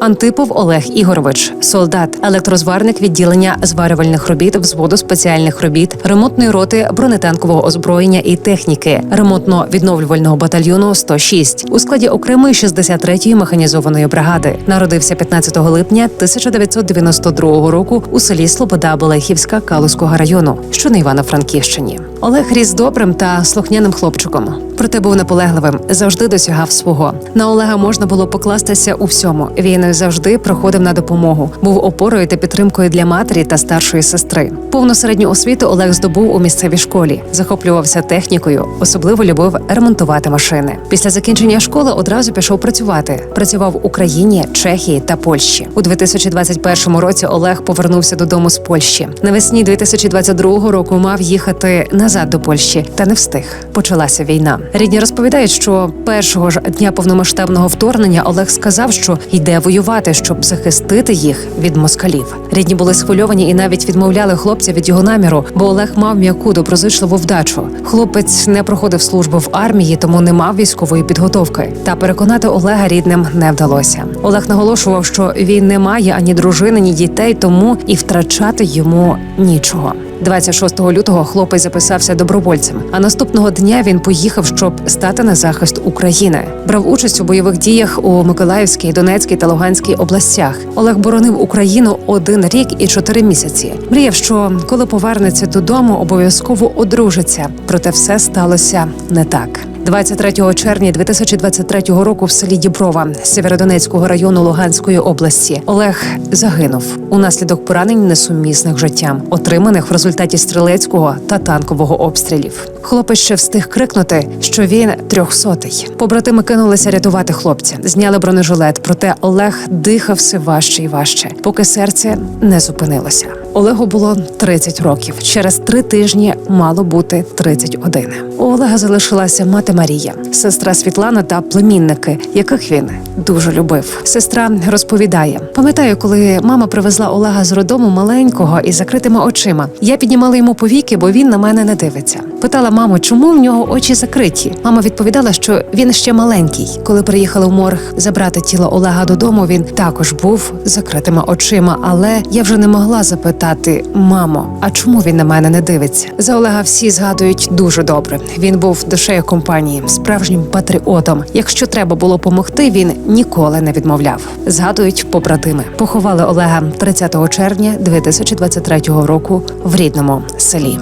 Антипов Олег Ігорович, солдат, електрозварник відділення зварювальних робіт, взводу спеціальних робіт, ремонтної роти бронетанкового озброєння і техніки, ремонтно-відновлювального батальйону 106 у складі окремої 63-ї механізованої бригади. Народився 15 липня 1992 року у селі Слобода Болехівська Калузького району, що на Івано-Франківщині. Олег ріс добрим та слухняним хлопчиком. Проте був наполегливим, завжди досягав свого. На Олега можна було покластися у всьому. Він завжди приходив на допомогу, був опорою та підтримкою для матері та старшої сестри. Повну середню освіту Олег здобув у місцевій школі, захоплювався технікою, особливо любив ремонтувати машини. Після закінчення школи одразу пішов працювати. Працював в Україні, Чехії та Польщі. У 2021 році Олег повернувся додому з Польщі. Навесні 2022 року мав їхати назад до Польщі, та не встиг. Почалася війна. Рідні розповідають, що першого ж дня повномасштабного вторгнення Олег сказав, що йде воювати, щоб захистити їх від москалів. Рідні були схвильовані і навіть відмовляли хлопця від його наміру, бо Олег мав м'яку доброзичливу вдачу. Хлопець не проходив службу в армії, тому не мав військової підготовки. Та переконати Олега рідним не вдалося. Олег наголошував, що він не має ані дружини, ні дітей, тому і втрачати йому нічого. 26 лютого хлопець записався добровольцем. А наступного дня він поїхав, щоб стати на захист України. Брав участь у бойових діях у Миколаївській, Донецькій та Луганській областях. Олег боронив Україну один рік і чотири місяці. Мріяв, що коли повернеться додому, обов'язково одружиться. Проте все сталося не так. 23 червня 2023 року в селі Діброва Сєвєродонецького району Луганської області Олег загинув унаслідок поранень несумісних життям, отриманих в результаті стрілецького та танкового обстрілів. Хлопець ще встиг крикнути, що він трьохсотий. Побратими кинулися рятувати хлопця, зняли бронежилет. Проте Олег дихав все важче і важче, поки серце не зупинилося. Олегу було 30 років. Через три тижні мало бути 31. У Олега залишилася мати Марія, сестра Світлана та племінники, яких він дуже любив. Сестра розповідає: пам'ятаю, коли мама привезла Олега з роддому маленького із закритими очима. Я піднімала йому повіки, бо він на мене не дивиться. Питала маму, чому в нього очі закриті. Мама відповідала, що він ще маленький. Коли приїхали в морг забрати тіло Олега додому, він також був закритими очима. Але я вже не могла запитати мамо, а чому він на мене не дивиться? За Олега всі згадують дуже добре. Він був душею компанії, справжнім патріотом. Якщо треба було помогти, він ніколи не відмовляв. Згадують побратими. Поховали Олега 30 червня 2023 року в рідному селі.